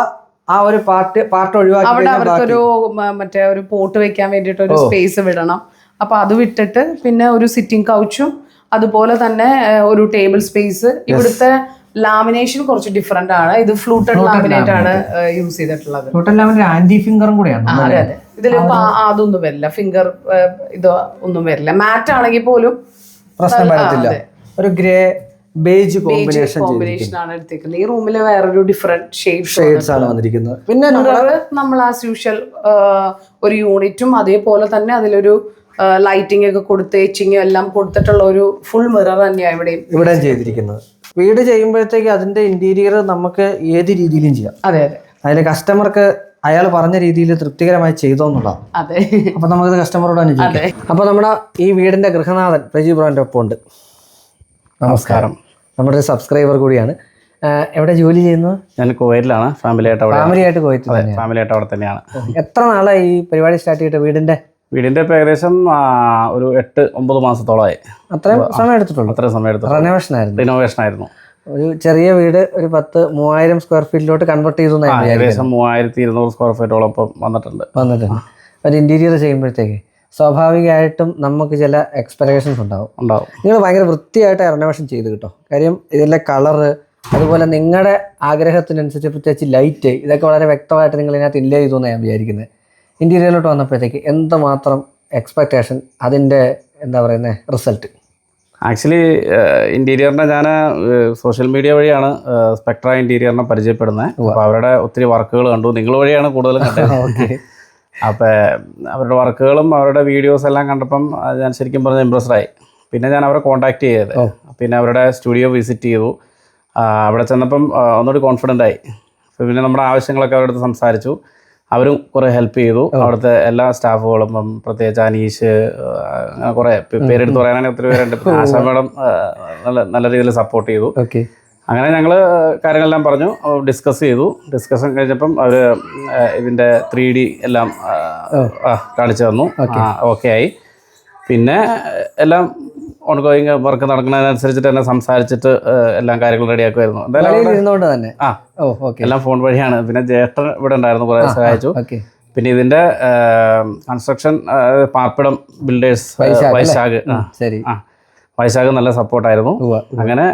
ആ ഒരു പാർട്ട് പാർട്ട് ഒഴിവാക്കി അവിടെ കഴിഞ്ഞാൽ ബാക്കി- അവർക്കൊരു മ- മറ്റേ ഒരു പോട്ട് വെക്കാൻ വേണ്ടിയിട്ട് ഒരു സ്പേസ് വിടണം. അപ്പൊ അത് വിട്ടിട്ട് പിന്നെ ഒരു സിറ്റിംഗ് കൗച്ചും അതുപോലെ തന്നെ ഏഹ്, ഒരു ടേബിൾ സ്പേസ് ഇവിടുത്തെ ലാമിനേഷൻ കുറച്ച് ഡിഫറെന്റ് ആണ്. ഇത് ഫ്ലൂട്ടഡ് ലാമിനേറ്റ് ആണ് യൂസ് ചെയ്തിട്ടുള്ളത്. ആന്റി ഫിംഗറും കൂടെയാണ് അതെ അതെ. ഇതിൽ അതൊന്നും വരില്ല. ഫിംഗർ ഇത് ഒന്നും വരില്ല. മാറ്റ് ആണെങ്കിൽ പോലും പ്രശ്നം വരത്തില്ല. ഒരു ഗ്രേ ബേജ് കോമ്പിനേഷൻ കോമ്പിനേഷൻ ആണ് എടുത്തേക്കുന്നത് ഈ റൂമിൽ വേറൊരു ഡിഫറെന്റ് ഷെയ്ഡ് ഷെയ്ഡ്സ് ആണ് വന്നിരിക്കുന്നത്. പിന്നെ നമ്മൾ ആസ് യൂഷ്വൽ ഒരു യൂണിറ്റും അതേപോലെ തന്നെ അതിലൊരു ലൈറ്റിംഗ് ഒക്കെ കൊടുത്ത് എച്ചിങ് എല്ലാം കൊടുത്തിട്ടുള്ള ഒരു ഫുൾ മിറർ തന്നെയാണ് ഇവിടെയും ഇവിടെ ചെയ്തിരിക്കുന്നത്. വീട് ചെയ്യുമ്പോഴത്തേക്ക് അതിന്റെ ഇന്റീരിയർ നമുക്ക് ഏത് രീതിയിലും ചെയ്യാം. അതെ അതെ. അതിൽ കസ്റ്റമർക്ക് അയാൾ പറഞ്ഞ രീതിയിൽ തൃപ്തികരമായി ചെയ്തോ എന്നുള്ളതാണ്. അതെ. അപ്പൊ നമുക്ക് കസ്റ്റമറോട് അനുഭവിക്കാം അപ്പൊ നമ്മുടെ ഈ വീടിന്റെ ഗൃഹനാഥൻ പ്രജി ബ്രോന്റെ ഒപ്പം ഉണ്ട്. നമസ്കാരം. നമ്മുടെ ഒരു സബ്സ്ക്രൈബർ കൂടിയാണ്. എവിടെ ജോലി ചെയ്യുന്നത്? ഞാൻ കുവൈറ്റിലാണ്. ഫാമിലി ആയിട്ട് അവിടെ ഫാമിലി ആയിട്ട് പോയിട്ട് ഫാമിലി ആയിട്ട് അവിടെ തന്നെയാണ്. എത്ര നാളായി ഈ പരിപാടി സ്റ്റാർട്ട് ചെയ്തിട്ട് വീടിന്റെ വീടിന്റെ ഏകദേശം ആ, ഒരു എട്ട് ഒമ്പത് മാസത്തോളമായി. അത്രയും സമയം എടുത്തിട്ടുള്ളൂ? അത്ര സമയം എടുത്തു റെനോവേഷൻ ആയിരുന്നു? റിനോവേഷൻ ആയിരുന്നു. ഒരു ചെറിയ വീട് ഒരു പത്ത് മൂവായിരം സ്ക്വയർ ഫീറ്റിലോട്ട് കൺവെർട്ട് ചെയ്തു എന്നാ ആ, ഞാൻ വിചാരിക്കുന്നത്. ഏകദേശം മൂവായിരത്തി ഇരുന്നൂറ് സ്ക്വയർ ഫീറ്റോളം ഇപ്പം വന്നിട്ടുണ്ട്. വന്നിട്ടുണ്ട്. ഒരു ഇന്റീരിയർ ചെയ്യുമ്പോഴത്തേക്ക് സ്വാഭാവികമായിട്ടും നമുക്ക് ചില എക്സ്പെക്ടേഷൻസ് ഉണ്ടാവും. ഉണ്ടാവും. നിങ്ങൾ ഭയങ്കര വൃത്തിയായിട്ട് റെനോവേഷൻ ചെയ്ത് കിട്ടോ. കാര്യം ഇതിലെ കളറ് അതുപോലെ നിങ്ങളുടെ ആഗ്രഹത്തിനനുസരിച്ച് പ്രത്യേകിച്ച് ലൈറ്റ് ഇതൊക്കെ വളരെ വ്യക്തമായിട്ട് നിങ്ങൾ ഇതിനകത്ത് ഇല്ല ചെയ്തു എന്നാണ് ഞാൻ വിചാരിക്കുന്നത്. ഇന്റീരിയറിലോട്ട് വന്നപ്പോഴത്തേക്ക് എന്തുമാത്രം എക്സ്പെക്റ്റേഷൻ അതിന്റെ എന്താ പറയുന്നത് റിസൾട്ട് ആക്ച്വലി ഇന്റീരിയറിനെ ഞാൻ സോഷ്യൽ മീഡിയ വഴിയാണ് സ്പെക്ട്ര ഇന്റീരിയറിനെ പരിചയപ്പെടുന്നത്. അപ്പോൾ അവരുടെ ഒത്തിരി വർക്കുകൾ കണ്ടു. നിങ്ങൾ വഴിയാണ് കൂടുതലും കണ്ടത്. അപ്പോൾ അവരുടെ വർക്കുകളും അവരുടെ വീഡിയോസ് എല്ലാം കണ്ടപ്പം ഞാൻ ശരിക്കും പറഞ്ഞ ഇമ്പ്രസ്ഡായി പിന്നെ ഞാൻ അവരെ കോൺടാക്റ്റ് ചെയ്തത്. പിന്നെ അവരുടെ സ്റ്റുഡിയോ വിസിറ്റ് ചെയ്തു. അവിടെ ചെന്നപ്പം ഒന്നുകൂടി കോൺഫിഡന്റ് ആയി. പിന്നെ നമ്മുടെ ആവശ്യങ്ങളൊക്കെ അവരുടെ അടുത്ത് സംസാരിച്ചു. അവരും കുറെ ഹെൽപ്പ് ചെയ്തു. അവിടുത്തെ എല്ലാ സ്റ്റാഫുകളും ഇപ്പം പ്രത്യേകിച്ച് അനീഷ് അങ്ങനെ കുറെ പേരെടുത്ത് പറയാനാണെങ്കിൽ ഒത്തിരി പേരുണ്ട്. ആശാ മേഡം നല്ല നല്ല രീതിയിൽ സപ്പോർട്ട് ചെയ്തു. ഓക്കെ. അങ്ങനെ ഞങ്ങൾ കാര്യങ്ങളെല്ലാം പറഞ്ഞു. ഡിസ്കസ് ചെയ്തു. ഡിസ്കഷൻ കഴിഞ്ഞപ്പം അവർ ഇതിന്റെ ത്രീ ഡി എല്ലാം കാണിച്ചു തന്നു. ഓക്കെ. ആയി. പിന്നെ എല്ലാം ഓൺഗോയിങ് വർക്ക് നടക്കുന്നതിനനുസരിച്ചിട്ട് തന്നെ സംസാരിച്ചിട്ട് എല്ലാം കാര്യങ്ങൾ റെഡിയാക്കുമായിരുന്നു. എന്തായാലും തന്നെ? ആ. എല്ലാം ഫോൺ വഴിയാണ്. പിന്നെ ജേഷ്ഠൻ ഇവിടെ ഉണ്ടായിരുന്നു കുറേ സഹായിച്ചു. പിന്നെ ഇതിന്റെ കൺസ്ട്രക്ഷൻ പാർപ്പിടം ബിൽഡേഴ്സ് വൈശാഖ് ശരി. ആ. വൈശാഖ് നല്ല സപ്പോർട്ടായിരുന്നു. അങ്ങനെ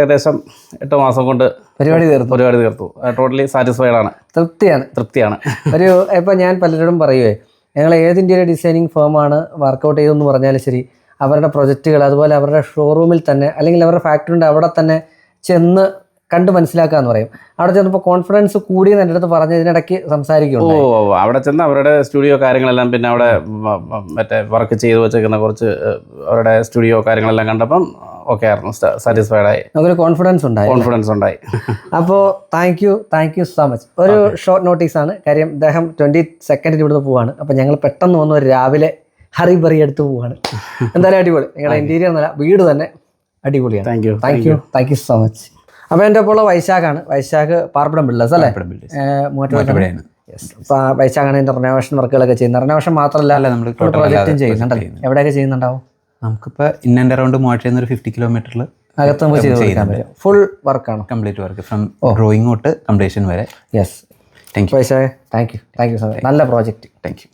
ഏകദേശം എട്ട് മാസം കൊണ്ട് പരിപാടി തീർത്തു. പരിപാടി തീർത്തു. ടോട്ടലി സാറ്റിസ്ഫൈഡ് ആണ്. തൃപ്തിയാണ്. തൃപ്തിയാണ്. ഒരു ഇപ്പം ഞാൻ പലരോടും പറയുവേ ഞങ്ങൾ ഏത് ഇന്ത്യയിലെ ഡിസൈനിങ് ഫേമാണ് വർക്കൗട്ട് ചെയ്തെന്ന് പറഞ്ഞാലും ശരി അവരുടെ പ്രൊജക്റ്റുകൾ അതുപോലെ അവരുടെ ഷോറൂമിൽ തന്നെ അല്ലെങ്കിൽ അവരുടെ ഫാക്ടറിന്റെ അവിടെ തന്നെ ചെന്ന് കണ്ട് മനസ്സിലാക്കുക എന്ന് പറയും. അവിടെ ചെന്നപ്പോൾ കോൺഫിഡൻസ് കൂടി എന്റെ അടുത്ത് പറഞ്ഞ് ഇതിനിടയ്ക്ക് ഓ സംസാരിക്കുന്നുണ്ട് അവിടെ ചെന്ന് അവരുടെ സ്റ്റുഡിയോ കാര്യങ്ങളെല്ലാം പിന്നെ അവിടെ മറ്റേ വർക്ക് ചെയ്തു വെച്ചേക്കുന്ന കുറച്ച് അവരുടെ സ്റ്റുഡിയോ കാര്യങ്ങളെല്ലാം കണ്ടപ്പം ഓക്കെ ആയിരുന്നു സാറ്റിസ്ഫൈഡ് ആയി. നമുക്കൊരു കോൺഫിഡൻസ് ഉണ്ടായി. കോൺഫിഡൻസ് ഉണ്ടായി. അപ്പോൾ thank you thank you so much ഒരു ഷോർട്ട് നോട്ടീസ് ആണ്. കാര്യം അദ്ദേഹം ട്വന്റി സെക്കൻഡിൽ ഇവിടുന്ന് പോവാണ്. അപ്പോൾ ഞങ്ങൾ പെട്ടെന്ന് വന്നു. ഒരു രാവിലെ ഹറി ബറി എടുത്ത് പോവാണ്. എന്തായാലും അടിപൊളി. നിങ്ങളുടെ ഇന്റീരിയർ എന്നല്ല വീട് തന്നെ അടിപൊളിയാണ്. Thank you thank you thank you so much അപ്പൊ എന്റെ ഒപ്പം ഉള്ള വൈശാഖാണ്. വൈശാഖ് പാർപ്പിടം ബിൽഡേഴ്സ് അല്ലേ? മൂവാറ്റുപുഴയാണ് വൈശാഖാണ് ഇതിന്റെ റിനോവേഷൻ വർക്കുകളൊക്കെ ചെയ്യുന്നത്. റിനോവേഷൻ മാത്രമല്ല നമ്മൾ പ്രോജക്റ്റും ചെയ്യുന്നുണ്ടല്ലേ എവിടെയൊക്കെ ചെയ്യുന്നുണ്ടാവും? നമുക്കിപ്പോൾ ഇൻ ആൻഡ് അറൗണ്ട് മൂവാഴ്ചയിൽ ഒരു ഫിഫ്റ്റി കിലോമീറ്ററിൽ അകത്ത് നമുക്ക് ചെയ്ത് കൊടുക്കാൻ പറ്റും. ഫുൾ വർക്കാണ് കംപ്ലീറ്റ് വർക്ക് ഫ്രം ഡ്രോയിങ് തൊട്ട് കംപ്ലീഷൻ വരെ. Yes thank you thank you thank you so much നല്ല പ്രോജക്റ്റ് താങ്ക് യു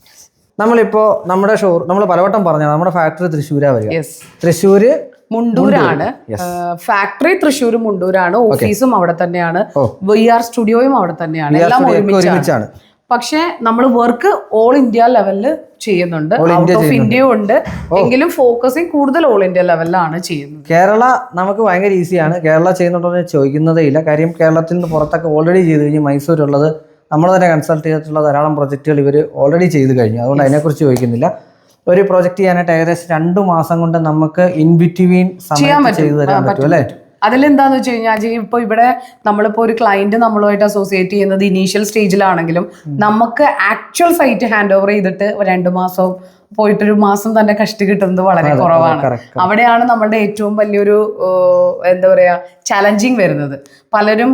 നമ്മളിപ്പോൾ നമ്മുടെ ഷോ നമ്മൾ പലവട്ടം പറഞ്ഞ നമ്മുടെ ഫാക്ടറി തൃശ്ശൂരാ വരിക. തൃശ്ശൂര് മുണ്ടൂരാണ്. ഫാക്ടറി തൃശ്ശൂർ മുണ്ടൂരാണ് ഓഫീസും അവിടെ തന്നെയാണ് വി ആർ സ്റ്റുഡിയോയും അവിടെ തന്നെയാണ്. എല്ലാം ഒരുമിച്ചാണ്. പക്ഷെ നമ്മൾ വർക്ക് ഓൾ ഇന്ത്യ ലെവലിൽ ചെയ്യുന്നുണ്ട്. ഔട്ട് ഓഫ് ഇന്ത്യയും ഉണ്ട്. എങ്കിലും ഫോക്കസിങ് കൂടുതൽ ഓൾ ഇന്ത്യ ലെവലിലാണ് ചെയ്യുന്നത്. കേരള നമുക്ക് ഭയങ്കര ഈസിയാണ് കേരള ചെയ്യുന്നുണ്ടോ എന്ന് ചോദിക്കുന്നതേ ഇല്ല. കാര്യം കേരളത്തിൽ നിന്ന് പുറത്തൊക്കെ ഓൾറെഡി ചെയ്ത് കഴിഞ്ഞ് മൈസൂരുള്ളത് നമ്മൾ തന്നെ കൺസൾട്ട് ചെയ്തിട്ടുള്ള ധാരാളം പ്രൊജക്റ്റുകൾ ഇവർ ഓൾറെഡി ചെയ്ത് കഴിഞ്ഞു. അതുകൊണ്ട് അതിനെക്കുറിച്ച് ചോദിക്കുന്നില്ല. ഒരു പ്രൊജക്റ്റ് ചെയ്യാനായിട്ട് ഏകദേശം രണ്ട് മാസം കൊണ്ട് നമുക്ക് ഇൻ ബിറ്റ്വീൻ സമയത്ത് ചെയ്തു തരാൻ പറ്റും അല്ലേ? അതിലെന്താന്ന് വെച്ച് കഴിഞ്ഞാൽ അജയ് ഇപ്പൊ ഇവിടെ നമ്മളിപ്പോ ഒരു ക്ലയന്റ് നമ്മളുമായിട്ട് അസോസിയേറ്റ് ചെയ്യുന്നത് ഇനീഷ്യൽ സ്റ്റേജിലാണെങ്കിലും നമുക്ക് ആക്ച്വൽ സൈറ്റ് ഹാൻഡ് ഓവർ ചെയ്തിട്ട് രണ്ടു മാസം പോയിട്ടൊരു മാസം തന്നെ കഷ്ടി കിട്ടുന്നത് വളരെ കുറവാണ്. അവിടെയാണ് നമ്മളുടെ ഏറ്റവും വലിയൊരു എന്താ പറയാ ചലഞ്ചിങ് വരുന്നത്. പലരും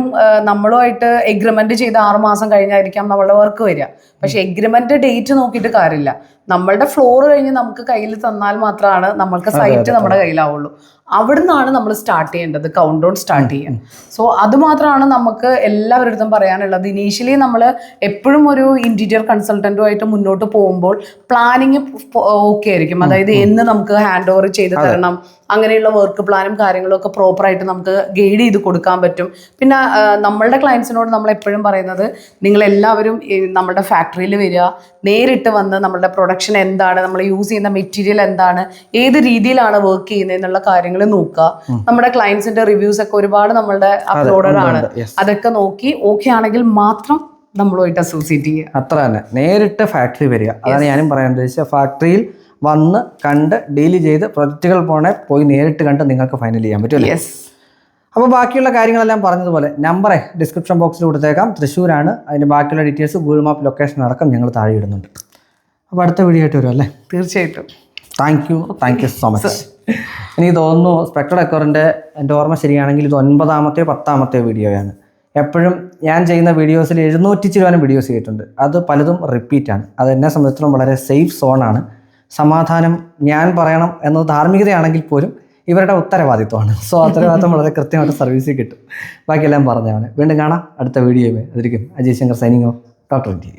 നമ്മളുമായിട്ട് എഗ്രിമെന്റ് ചെയ്ത് ആറ് മാസം കഴിഞ്ഞായിരിക്കാം നമ്മളുടെ വർക്ക് വരിക. പക്ഷെ എഗ്രിമെന്റ് ഡേറ്റ് നോക്കിയിട്ട് കാര്യമില്ല. നമ്മളുടെ ഫ്ലോർ കഴിഞ്ഞ് നമുക്ക് കയ്യിൽ തന്നാൽ മാത്രമാണ് നമ്മൾക്ക് സൈറ്റ് നമ്മുടെ കയ്യിലാവുള്ളൂ. അവിടുന്നാണ് നമ്മൾ സ്റ്റാർട്ട് ചെയ്യേണ്ടത് കൗണ്ട് ഡൗൺ സ്റ്റാർട്ട് ചെയ്യാൻ. സോ അതുമാത്രമാണ് നമുക്ക് എല്ലാവരുടെ പറയാനുള്ളത്. ഇനീഷ്യലി നമ്മൾ എപ്പോഴും ഒരു ഇന്റീരിയർ കൺസൾട്ടന്റുമായിട്ട് മുന്നോട്ട് പോകുമ്പോൾ പ്ലാനിങ് ഓക്കെ ആയിരിക്കും. അതായത് എന്ന് നമുക്ക് ഹാൻഡ് ഓവർ ചെയ്ത് തരണം. അങ്ങനെയുള്ള വർക്ക് പ്ലാനും കാര്യങ്ങളും ഒക്കെ പ്രോപ്പറായിട്ട് നമുക്ക് ഗൈഡ് ചെയ്ത് കൊടുക്കാൻ പറ്റും. പിന്നെ നമ്മളുടെ ക്ലയൻസിനോട് നമ്മൾ എപ്പോഴും പറയുന്നത് നിങ്ങൾ എല്ലാവരും നമ്മുടെ ഫാക്ടറിയിൽ വരിക. നേരിട്ട് വന്ന് നമ്മളുടെ പ്രൊഡക്ഷൻ എന്താണ് നമ്മൾ യൂസ് ചെയ്യുന്ന മെറ്റീരിയൽ എന്താണ് ഏത് രീതിയിലാണ് വർക്ക് ചെയ്യുന്നത് എന്നുള്ള കാര്യങ്ങൾ നോക്കുക. നമ്മുടെ ക്ലയൻസിന്റെ റിവ്യൂസ് ഒക്കെ ഒരുപാട് നമ്മളുടെ അപ്ലോഡഡ് ആണ്. അതൊക്കെ നോക്കി ഓക്കെ ആണെങ്കിൽ മാത്രം നമ്മളുമായിട്ട് അസോസിയേറ്റ് ചെയ്യുക. അത്ര തന്നെ. നേരിട്ട് ഫാക്ടറി വരിക. അതാണ് ഞാനും പറയാൻ ഉദ്ദേശിച്ചത്. ഫാക്ടറിയിൽ വന്ന് കണ്ട് ഡീൽ ചെയ്ത് പ്രൊജക്റ്റുകൾ പോണേ പോയി നേരിട്ട് കണ്ട് നിങ്ങൾക്ക് ഫൈനൽ ചെയ്യാൻ പറ്റുമല്ലേ യെസ് അപ്പോൾ ബാക്കിയുള്ള കാര്യങ്ങളെല്ലാം പറഞ്ഞതുപോലെ നമ്പറെ ഡിസ്ക്രിപ്ഷൻ ബോക്സിൽ കൊടുത്തേക്കാം. തൃശ്ശൂരാണ്. അതിന്റെ ബാക്കിയുള്ള ഡീറ്റെയിൽസ് ഗൂഗിൾ മാപ്പ് ലൊക്കേഷൻ അടക്കം ഞങ്ങൾ താഴെ ഇടുന്നുണ്ട്. അപ്പോൾ അടുത്ത വീഡിയോ ആയിട്ട് വരും അല്ലേ? തീർച്ചയായിട്ടും. Thank you thank you so much എനിക്ക് തോന്നുന്നു സ്പെക്ടർ ഡെക്കോറിന്റെ എന്റെ ഓർമ്മ ശരിയാണെങ്കിൽ ഇത് ഒൻപതാമത്തെയോ പത്താമത്തെയോ വീഡിയോയാണ് എപ്പോഴും ഞാൻ ചെയ്യുന്ന വീഡിയോസിൽ എഴുന്നൂറ്റി ചിലവാനും വീഡിയോസ് ചെയ്തിട്ടുണ്ട്. അത് പലതും റിപ്പീറ്റാണ് അത് എന്നെ സംബന്ധിച്ചിടത്തോളം വളരെ സേഫ് സോണാണ് സമാധാനം ഞാൻ പറയണം എന്നത് ധാർമ്മികതയാണെങ്കിൽ പോലും ഇവരുടെ ഉത്തരവാദിത്വമാണ്. സോ ഉത്തരവാദിത്വം വളരെ കൃത്യമായിട്ട് സർവീസിൽ കിട്ടും. ബാക്കിയെല്ലാം പറഞ്ഞതാണ് വീണ്ടും കാണാം. അടുത്ത വീഡിയോയിൽ അതിരിക്കും Ajay Shankar signing off doctor T